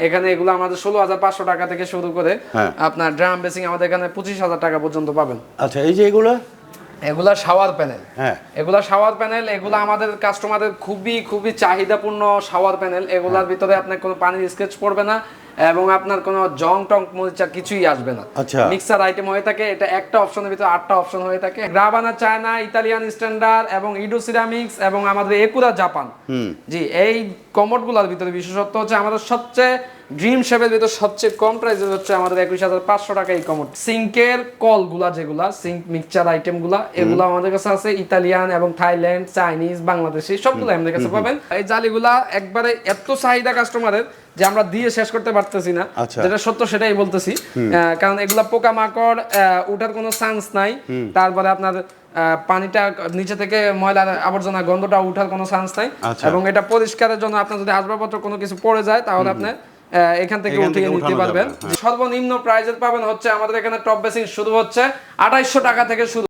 এখানে এগুলো আমাদের ষোলো হাজার পাঁচশো টাকা থেকে শুরু করে হ্যাঁ। আপনার ড্রাম বেসিং আমাদের এখানে পঁচিশ হাজার টাকা পর্যন্ত পাবেন। আচ্ছা এই যে এগুলো? এগুলা শাওয়ার প্যানেল। হ্যাঁ। এগুলা শাওয়ার প্যানেল এগুলা আমাদের কাস্টমারদের খুবই খুবই চাহিদাপূর্ণ শাওয়ার প্যানেল। এগুলার ভিতরে আপনার কোনো পানির স্কেচ পড়বে না। এবং আপনার কোনো জং টং মরিচা কিছুই আসবে না। আচ্ছা। মিক্সার আইটেম হয়ে থাকে এটা একটা অপশনের ভিতরে আটটা অপশন হয়ে থাকে। গ্রাবানা চায়না ইতালিয়ান স্ট্যান্ডার্ড এবং ইডো সিরামিক্স এবং আমাদের একুরা জাপান জি এই কমোডগুলোর ভিতরে বিশেষত্ব হচ্ছে আমাদের সবচেয়ে ড্রিম শেপের ভিতরে সবচেয়ে কম প্রাইসে হচ্ছে আমাদের একুশ হাজার পাঁচশো টাকা এই কমোড সিঙ্কের কলগুলা যেগুলা সিঙ্ক মিক্সচার আইটেমগুলা এগুলা আমাদের কাছে আছে। ইতালিয়ান এবং থাইল্যান্ড চাইনিজ বাংলাদেশি সবগুলো আমাদের কাছে পাবেন। এই জালিগুলা একবারে এত চাহিদা কাস্টমারের যে আমরা দিয়ে শেষ করতে পারতেছি না। আচ্ছা। যেটা সত্য সেটাই বলতেছি। কারণ এগুলা পোকামাকড় আহ, উঠার কোনো চান্স নাই। তারপরে আপনার পানিটা নিচে থেকে ময়লা আবর্জনা গন্ধটা উঠার কোনো চান্স নাই। আচ্ছা। এবং এটা পরিষ্কারের জন্য আপনার যদি আসবাবপত্র কোনো কিছু পড়ে যায় তাহলে আপনি আহ, এখান থেকে উঠিয়ে নিতে পারবেন হ্যাঁ। সর্বনিম্ন প্রাইজের পাবেন হচ্ছে আমাদের এখানে টপ বেসিং শুরু হচ্ছে আঠাইশশো টাকা থেকে শুরু